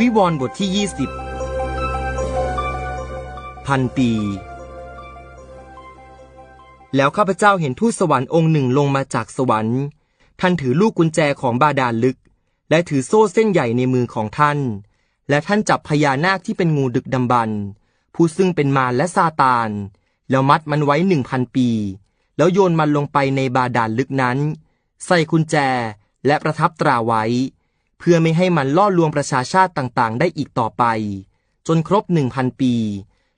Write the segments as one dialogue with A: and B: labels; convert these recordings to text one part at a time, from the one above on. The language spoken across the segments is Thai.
A: วิวรณ์บทที่ 20 พันปี แล้วข้าพเจ้าเห็นทูตสวรรค์องค์หนึ่งลงมาจากสวรรค์ ท่านถือลูกกุญแจของบาดาลลึก และถือโซ่เส้นใหญ่ในมือของท่าน และท่านจับพญานาคที่เป็นงูดึกดำบรรผู้ซึ่งเป็นมารและซาตาน แล้วมัดมันไว้หนึ่งพันปี แล้วโยนมันลงไปในบาดาลลึกนั้น ใส่กุญแจและประทับตราไว้ เพื่อไม่ให้มันล่อลวงประชาชาติต่างๆ ได้อีกต่อไป จนครบหนึ่งพันปี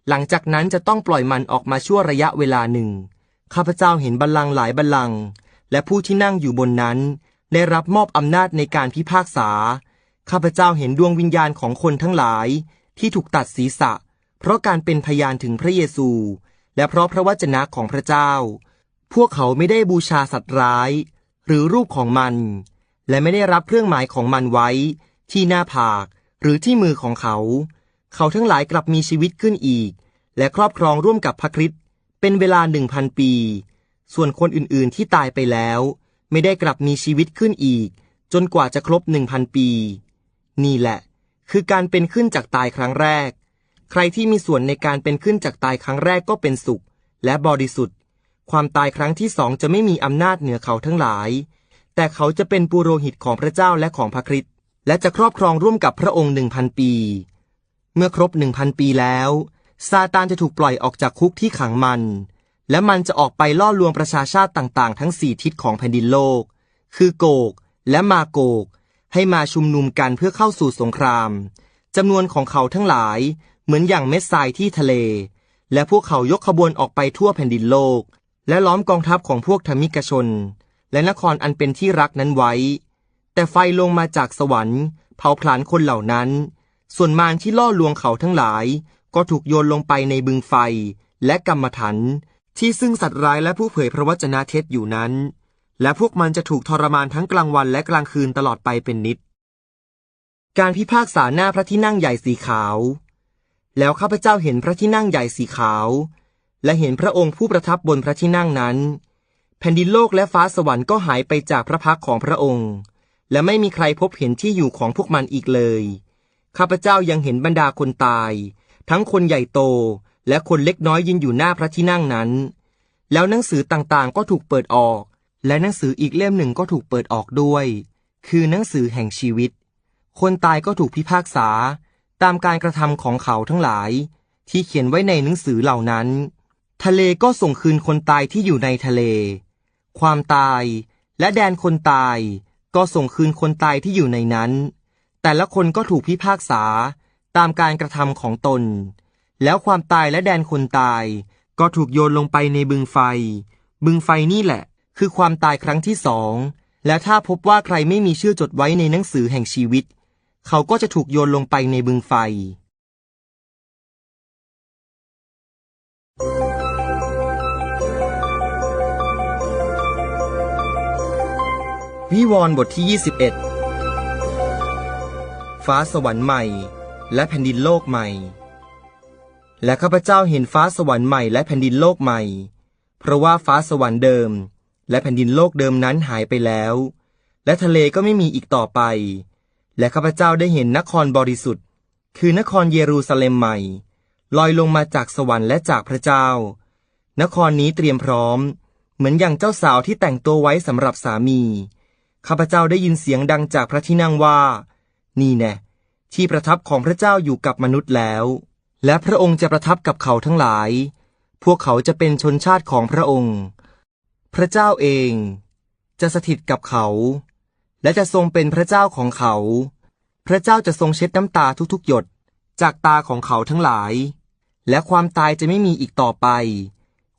A: หลังจากนั้นจะต้องปล่อยมันออกมาชั่วระยะเวลาหนึ่ง ข้าพเจ้าเห็นบัลลังก์หลายบัลลังก์และผู้ที่นั่งอยู่บนนั้น ได้รับมอบอำนาจในการพิพากษา ข้าพเจ้าเห็นดวงวิญญาณของคนทั้งหลาย ที่ถูกตัดศีรษะ เพราะการเป็นพยานถึงพระเยซู และเพราะพระวจนะของพระเจ้า พวกเขาไม่ได้บูชาสัตว์ร้าย หรือรูปของมัน และไม่ได้รับเครื่องหมายของมันไว้ ที่หน้าผาก หรือที่มือของเขา เขาทั้งหลายกลับมีชีวิตขึ้นอีก และครอบครองร่วมกับพระคริสต์เป็นเวลาหนึ่งพันปี ส่วนคนอื่นๆที่ตายไปแล้ว ไม่ได้กลับมีชีวิตขึ้นอีก จนกว่าจะครบหนึ่งพันปี นี่แหละ คือการเป็นขึ้นจากตายครั้งแรก ใครที่มีส่วนในการเป็นขึ้นจากตายครั้งแรกก็เป็นสุข และบริสุทธิ์ ความตายครั้งที่สองจะไม่มีอำนาจเหนือเขาทั้งหลาย แต่เขาจะเป็นปุโรหิตของพระเจ้าและของพระคริสต์และจะครอบครองร่วมกับพระองค์หนึ่งพันปี เมื่อครบหนึ่งพันปีแล้วซาตานจะถูกปล่อยออกจากคุกที่ขังมัน และมันจะออกไปล่อลวงประชาชาติต่างๆ ทั้งสี่ทิศของแผ่นดินโลก คือโกกและมาโกก ให้มาชุมนุมกันเพื่อเข้าสู่สงครามจำนวนของเขาทั้งหลายเหมือนอย่างเม็ดทรายที่ทะเล และพวกเขายกขบวนออกไปทั่วแผ่นดินโลก และล้อมกองทัพของพวกธรรมิกชน และนครอันเป็นที่รักนั้นไว้ แต่ไฟลงมาจากสวรรค์ เผาผลาญคนเหล่านั้น ส่วนมารที่ล่อลวงเขาทั้งหลาย ก็ถูกโยนลงไปในบึงไฟและกรรมฐานที่ซึ่งสัตว์ร้ายและผู้เผยพระวจนะเท็จอยู่นั้น และพวกมันจะถูกทรมานทั้งกลางวันและกลางคืนตลอดไปเป็นนิด การพิพากษาหน้าพระที่นั่งใหญ่สีขาว แล้วข้าพเจ้าเห็นพระที่นั่งใหญ่สีขาว และเห็นพระองค์ผู้ประทับบนพระที่นั่งนั้น แผ่นดินโลกและฟ้าสวรรค์ก็หายไปจากพระพักของพระองค์ และไม่มีใครพบเห็นที่อยู่ของพวกมันอีกเลย ข้าพเจ้ายังเห็นบรรดาคนตาย ทั้งคนใหญ่โตและคนเล็กน้อยยืนอยู่หน้าพระที่นั่งนั้น แล้วหนังสือต่างๆก็ถูกเปิดออก และหนังสืออีกเล่มหนึ่งก็ถูกเปิดออกด้วย คือหนังสือแห่งชีวิต คนตายก็ถูกพิพากษา ตามการกระทำของเขาทั้งหลาย ที่เขียนไว้ในหนังสือเหล่านั้น ทะเลก็ส่งคืนคนตายที่อยู่ในทะเล ความตายและแดนคนตายก็ส่งคืนคนตายที่อยู่ในนั้น แต่ละคนก็ถูกพิพากษาตามการกระทำของตน แล้วความตายและแดนคนตาย ก็ถูกโยนลงไปในบึงไฟ บึงไฟนี่แหละ คือความตายครั้งที่สองและถ้าพบว่าใครไม่มีชื่อจดไว้ในหนังสือแห่งชีวิต เขาก็จะถูกโยนลงไปในบึงไฟ วิวรณ์บทที่ 21 ฟ้าสวรรค์ใหม่ และแผ่นดินโลกใหม่ และข้าพเจ้าเห็นฟ้าสวรรค์ใหม่และแผ่นดินโลกใหม่ เพราะว่าฟ้าสวรรค์เดิม และแผ่นดินโลกเดิมนั้นหายไปแล้ว และทะเลก็ไม่มีอีกต่อไป และข้าพเจ้าได้เห็นนครบริสุทธิ์ คือนครเยรูซาเล็มใหม่ ลอยลงมาจากสวรรค์และจากพระเจ้า นครนี้เตรียมพร้อม เหมือนอย่างเจ้าสาวที่แต่งตัวไว้สำหรับสามี ข้าพเจ้าได้ยินเสียงดังจากพระที่นั่งว่า นี่แน่ที่ประทับของพระเจ้าอยู่กับมนุษย์แล้ว และพระองค์จะประทับกับเขาทั้งหลาย พวกเขาจะเป็นชนชาติของพระองค์ พระเจ้าเอง จะสถิตกับเขา และจะทรงเป็นพระเจ้าของเขา พระเจ้าจะทรงเช็ดน้ำตาทุกๆ หยดจากตาของเขาทั้งหลาย และความตายจะไม่มีอีกต่อไป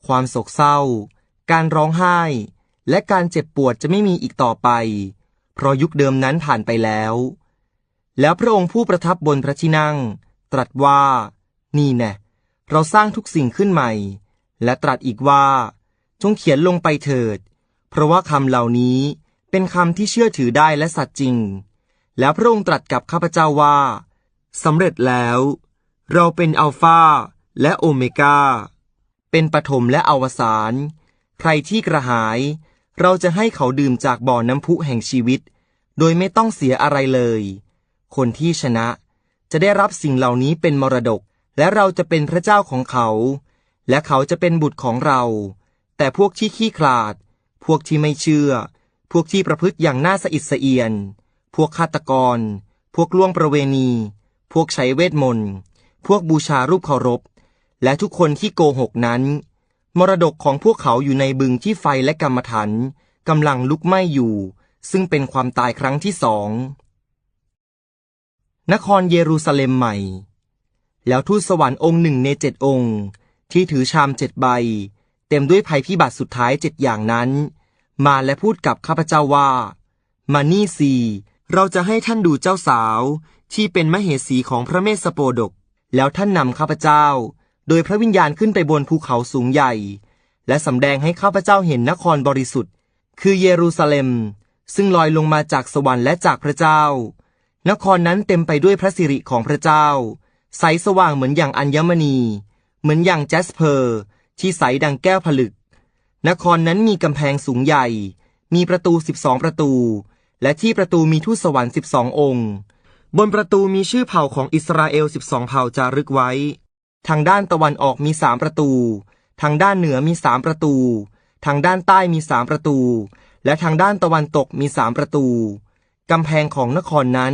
A: ความโศกเศร้า การร้องไห้ และการเจ็บปวดจะไม่มีอีกต่อไป เพราะยุคเดิมนั้นผ่านไปแล้ว แล้วพระองค์ผู้ประทับบนพระที่นั่ง ตรัสว่า นี่แน่เราสร้างทุกสิ่งขึ้นใหม่ และตรัสอีกว่า จงเขียนลงไปเถิด เพราะว่าคำเหล่านี้เป็นคำที่เชื่อถือได้และสัตย์จริง แล้วพระองค์ตรัสกับข้าพเจ้าว่าสำเร็จแล้ว เราเป็นอัลฟาและโอเมกาเป็นปฐมและอวสาน ใครที่กระหาย เราจะให้เขาดื่มจากบ่อน้ำพุแห่งชีวิต โดยไม่ต้องเสียอะไรเลย คนที่ชนะจะได้รับสิ่งเหล่านี้เป็นมรดก และเราจะเป็นพระเจ้าของเขา และเขาจะเป็นบุตรของเรา แต่พวกที่ขี้ขลาด พวกที่ไม่เชื่อ พวกที่ประพฤติอย่างน่าสะอิดสะเอียน พวกฆาตกร พวกล่วงประเวณี พวกใช้เวทมนต์ พวกบูชารูปเคารพ และทุกคนที่โกหกนั้น มรดกของพวกเขาอยู่ในบึงที่ไฟและกรรมฐานกำลังลุกไหม้อยู่ ซึ่งเป็นความตายครั้งที่สอง นครเยรูซาเล็มใหม่ แล้วทูตสวรรค์องค์หนึ่งในเจ็ดองค์ ที่ถือชามเจ็ดใบ เต็มด้วยภัยพิบัติสุดท้ายเจ็ดอย่างนั้น มาและพูดกับข้าพเจ้าว่า มานี่สีเราจะให้ท่านดูเจ้าสาวที่เป็นมเหสีของพระเมสสโปดก แล้วท่านนำข้าพเจ้า โดยพระวิญญาณขึ้นไปบนภูเขาสูงใหญ่ และสำแดงให้ข้าพเจ้าเห็นนครบริสุทธิ์ คือเยรูซาเล็ม ซึ่งลอยลงมาจากสวรรค์และจากพระเจ้า นครนั้นเต็มไปด้วยพระสิริของพระเจ้า ใสสว่างเหมือนอย่างอัญมณี เหมือนอย่างแจสเพอร์ ที่ใสดังแก้วผลึก นครนั้นมีกำแพงสูงใหญ่ มีประตูสิบสองประตู และที่ประตูมีทูตสวรรค์สิบสององค์ บนประตูมีชื่อเผ่าของอิสราเอลสิบสองเผ่าจารึกไว้ ทางด้านตะวันออกมีสามประตู ทางด้านเหนือมีสามประตู ทางด้านใต้มีสามประตู และทางด้านตะวันตกมีสามประตู กำแพงของนครนั้น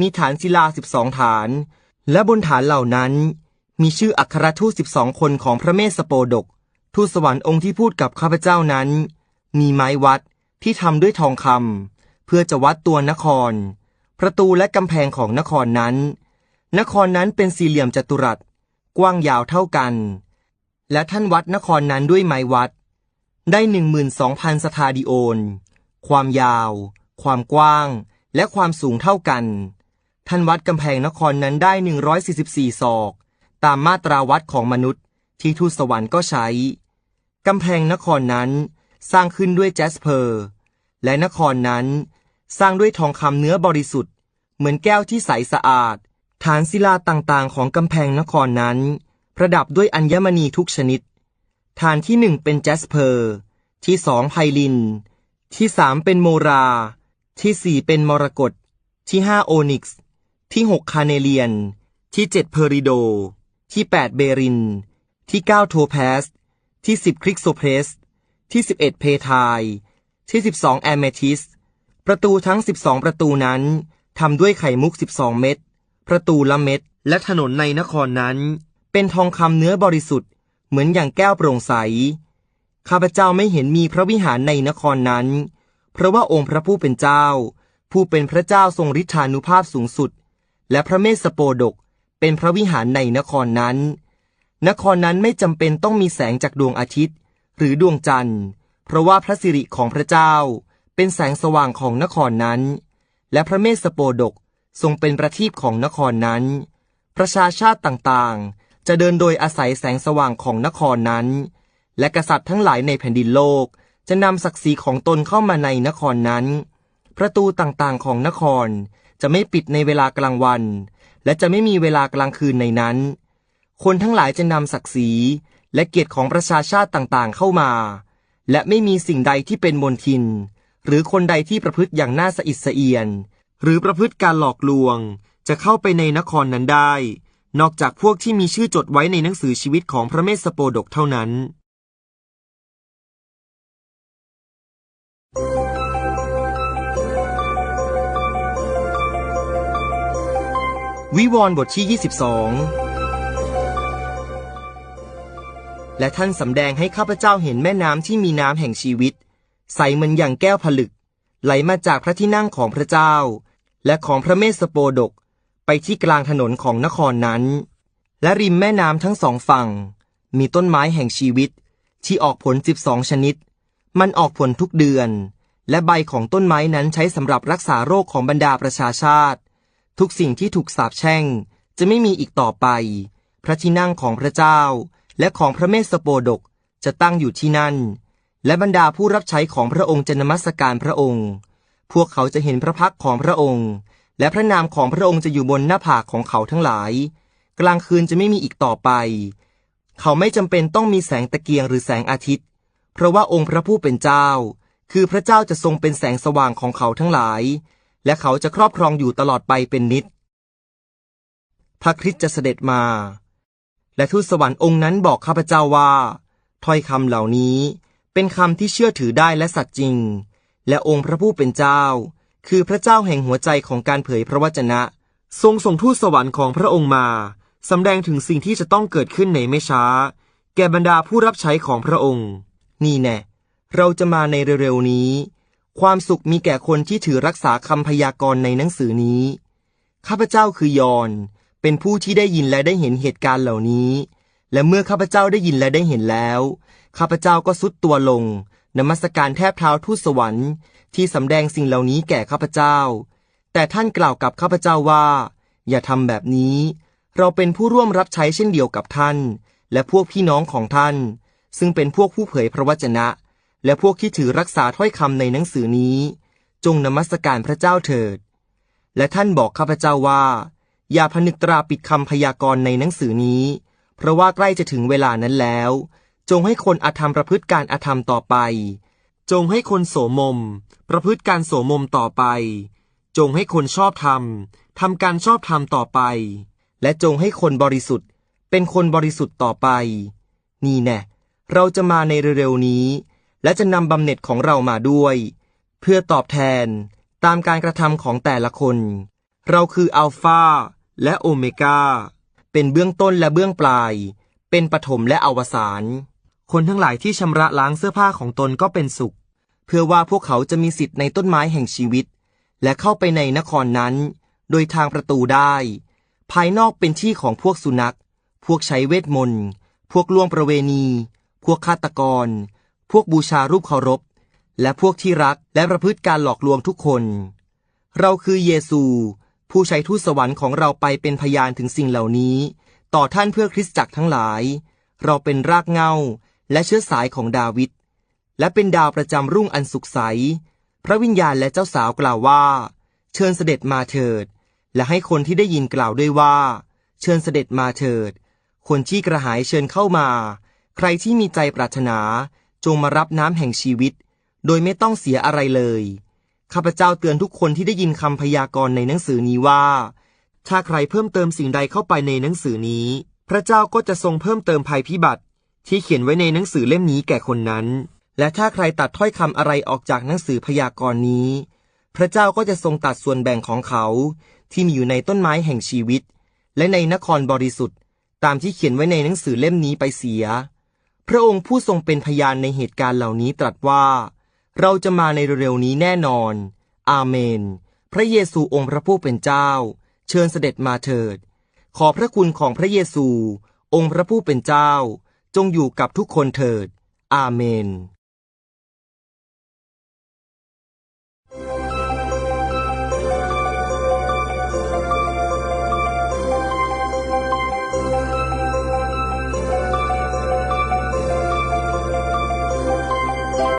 A: มีฐานศิลาสิบสองฐาน และบนฐานเหล่านั้น มีชื่ออัครทูตสิบสองคนของพระเมสสโปดก ทูตสวรรค์องค์ที่พูดกับข้าพเจ้านั้น มีไม้วัดที่ทำด้วยทองคำเพื่อจะวัดตัวนคร ประตูและกำแพงของนครนั้น นครนั้นเป็นสี่เหลี่ยมจัตุรัส กว้างยาวเท่ากัน และท่านวัดนครนั้นด้วยไม้วัด ได้หนึ่งหมื่นสองพันสทาดิโอน ความยาว ความกว้าง และความสูงเท่ากัน ท่านวัดกำแพงนครนั้นได้หนึ่งร้อยสี่สิบสี่ศอก ตามมาตราวัดของมนุษย์ที่ทูตสวรรค์ก็ใช้ กำแพงนครนั้นสร้างขึ้นด้วยแจสเพอร์ และนครนั้นสร้างด้วยทองคำเนื้อบริสุทธิ์ เหมือนแก้วที่ใสสะอาด ฐานศิลาต่างๆ ของกำแพงนครนั้น ประดับด้วยอัญมณีทุกชนิด ฐานที่หนึ่งเป็นแจสเพอร์ ที่สองไพลิน ที่สามเป็นโมรา ที่สี่เป็นมรกต ที่ห้าโอนิกซ์ที่หกคาเนเลียน ที่เจ็ดเพอริโด ที่แปดเบริน ที่เก้าโทแพส ที่สิบคริกโซเพส ที่สิบเอ็ดเพทาย ที่สิบสองแอมเมทิส ประตูทั้งสิบสองประตูนั้นทำด้วยไข่มุกสิบสองเม็ด ประตูละเม็ดและถนนในนครนั้น เป็นทองคำเนื้อบริสุทธิ์ เหมือนอย่างแก้วโปร่งใส ข้าพเจ้าไม่เห็นมีพระวิหารในนครนั้น เพราะว่าองค์พระผู้เป็นเจ้า ผู้เป็นพระเจ้าทรงฤทธานุภาพสูงสุด และพระเมสสโปดกเป็นพระวิหารในนครนั้น นครนั้นไม่จำเป็นต้องมีแสงจากดวงอาทิตย์ หรือดวงจันทร์ เพราะว่าพระสิริของพระเจ้า เป็นแสงสว่างของนครนั้น และพระเมสสโปดก ทรงเป็นประทีปของนครนั้น ประชาชาติต่างๆ จะเดินโดยอาศัยแสงสว่างของนครนั้น และกษัตริย์ทั้งหลายในแผ่นดินโลก จะนำศักดิ์ศรีของตนเข้ามาในนครนั้น ประตูต่างๆของนครจะไม่ปิดในเวลากลางวัน และจะไม่มีเวลากลางคืนในนั้น คนทั้งหลายจะนำศักดิ์ศรีและเกียรติของประชาชาติต่างๆเข้ามา และไม่มีสิ่งใดที่เป็นมนทิน หรือคนใดที่ประพฤติอย่างน่าสะอิดสะเอียน หรือประพฤติการหลอกลวง จะเข้าไปในนครนั้นได้ นอกจากพวกที่มีชื่อจดไว้ในหนังสือชีวิตของพระเมสสโปดกเท่านั้น วิวรณ์บทที่ 22 และท่านสำแดงให้ข้าพเจ้าเห็นแม่น้ำที่มีน้ำแห่งชีวิต ใสเหมือนอย่างแก้วผลึกไหลมาจากพระที่นั่งของพระเจ้า และของพระเมสสโปดกไปที่กลางถนนของนครนั้น และริมแม่น้ำทั้งสองฝั่ง มีต้นไม้แห่งชีวิต ที่ออกผลสิบสองชนิด มันออกผลทุกเดือน และใบของต้นไม้นั้นใช้สำหรับรักษาโรคของบรรดาประชาชาติ ทุกสิ่งที่ถูกสาปแช่งจะไม่มีอีกต่อไป พระที่นั่งของพระเจ้า และของพระเมสสโปดกจะตั้งอยู่ที่นั่น และบรรดาผู้รับใช้ของพระองค์จะนมัสการพระองค์ พวกเขาจะเห็นพระพักของพระองค์ และพระนามของพระองค์จะอยู่บนหน้าผากของเขาทั้งหลาย กลางคืนจะไม่มีอีกต่อไป เขาไม่จำเป็นต้องมีแสงตะเกียงหรือแสงอาทิตย์ เพราะว่าองค์พระผู้เป็นเจ้า คือพระเจ้าจะทรงเป็นแสงสว่างของเขาทั้งหลาย และเขาจะครอบครองอยู่ตลอดไปเป็นนิจพระคริสต์จะเสด็จมา และทูตสวรรค์องค์นั้นบอกข้าพเจ้าว่า ถ้อยคำเหล่านี้เป็นคำที่เชื่อถือได้และสัตย์จริง และองค์พระผู้เป็นเจ้า คือพระเจ้าแห่งหัวใจของการเผยพระวจนะ ทรงส่งทูตสวรรค์ของพระองค์มาสำแดงถึงสิ่งที่จะต้องเกิดขึ้นในไม่ช้า แก่บรรดาผู้รับใช้ของพระองค์ นี่แน่เราจะมาในเร็วๆนี้ ความสุขมีแก่คนที่ถือรักษาคำพยากรณ์ในหนังสือนี้ ข้าพเจ้าคือยอน เป็นผู้ที่ได้ยินและได้เห็นเหตุการณ์เหล่านี้ และเมื่อข้าพเจ้าได้ยินและได้เห็นแล้ว ข้าพเจ้าก็สุดตัวลง นมัสการแทบเท้าทูตสวรรค์ที่สำแดงสิ่งเหล่านี้แก่ข้าพเจ้า แต่ท่านกล่าวกับข้าพเจ้าว่า อย่าทำแบบนี้ เราเป็นผู้ร่วมรับใช้เช่นเดียวกับท่าน และพวกพี่น้องของท่าน ซึ่งเป็นพวกผู้เผยพระวจนะ และพวกที่ถือรักษาถ้อยคำในหนังสือนี้ จงนมัสการพระเจ้าเถิด และท่านบอกข้าพเจ้าว่า อย่าผนึกตราปิดคำพยากรณ์ในหนังสือนี้ เพราะว่าใกล้จะถึงเวลานั้นแล้ว จงให้คนอธรรมประพฤติการอธรรมต่อไป จงให้คนโสมม ประพฤติการโสมมต่อไป จงให้คนชอบธรรมทำการชอบธรรมต่อไป และจงให้คนบริสุทธิ์ เป็นคนบริสุทธิ์ต่อไป นี่แน่เราจะมาในเร็วๆนี้ และจะนำบำเหน็จของเรามาด้วย เพื่อตอบแทนตามการกระทำของแต่ละคน เราคืออัลฟาและโอเมกาเป็นเบื้องต้นและเบื้องปลาย เป็นปฐมและอวสาน คนทั้งหลายที่ชำระล้างเสื้อผ้าของตนก็เป็นสุข เพื่อว่าพวกเขาจะมีสิทธิ์ในต้นไม้แห่งชีวิต และเข้าไปในนครนั้น โดยทางประตูได้ ภายนอกเป็นที่ของพวกสุนัข พวกใช้เวทมนต์ พวกล่วงประเวณี พวกฆาตกร พวกบูชารูปเคารพ และพวกที่รักและประพฤติการหลอกลวงทุกคน เราคือเยซู ผู้ใช้ทูตสวรรค์ของเราไปเป็นพยานถึงสิ่งเหล่านี้ ต่อท่านเพื่อคริสตจักรทั้งหลาย เราเป็นรากเงา และเชื้อสายของดาวิดและเป็นดาวประจำรุ่งอันสุขใส พระวิญญาณและเจ้าสาวกล่าวว่า เชิญเสด็จมาเถิด และให้คนที่ได้ยินกล่าวด้วยว่า เชิญเสด็จมาเถิด คนที่กระหายเชิญเข้ามา ใครที่มีใจปรารถนาจงมารับน้ำแห่งชีวิต โดยไม่ต้องเสียอะไรเลย ข้าพเจ้าเตือนทุกคนที่ได้ยินคำพยากรณ์ในหนังสือนี้ว่า ถ้าใครเพิ่มเติมสิ่งใดเข้าไปในหนังสือนี้ พระเจ้าก็จะทรงเพิ่มเติมภัยพิบัติ ที่เขียนไว้ในหนังสือเล่มนี้แก่คนนั้น และถ้าใครตัดถ้อยคำอะไรออกจากหนังสือพยากรณ์นี้ พระเจ้าก็จะทรงตัดส่วนแบ่งของเขา ที่มีอยู่ในต้นไม้แห่งชีวิต และในนครบริสุทธิ์ ตามที่เขียนไว้ในหนังสือเล่มนี้ไปเสีย พระองค์ผู้ทรงเป็นพยานในเหตุการณ์เหล่านี้ตรัสว่า เราจะมาในเร็วๆนี้แน่นอน อาเมน พระเยซูองค์พระผู้เป็นเจ้า เชิญเสด็จมาเถิด ขอพระคุณของพระเยซู องค์พระผู้เป็นเจ้า จงอยู่กับทุกคนเถิด อาเมน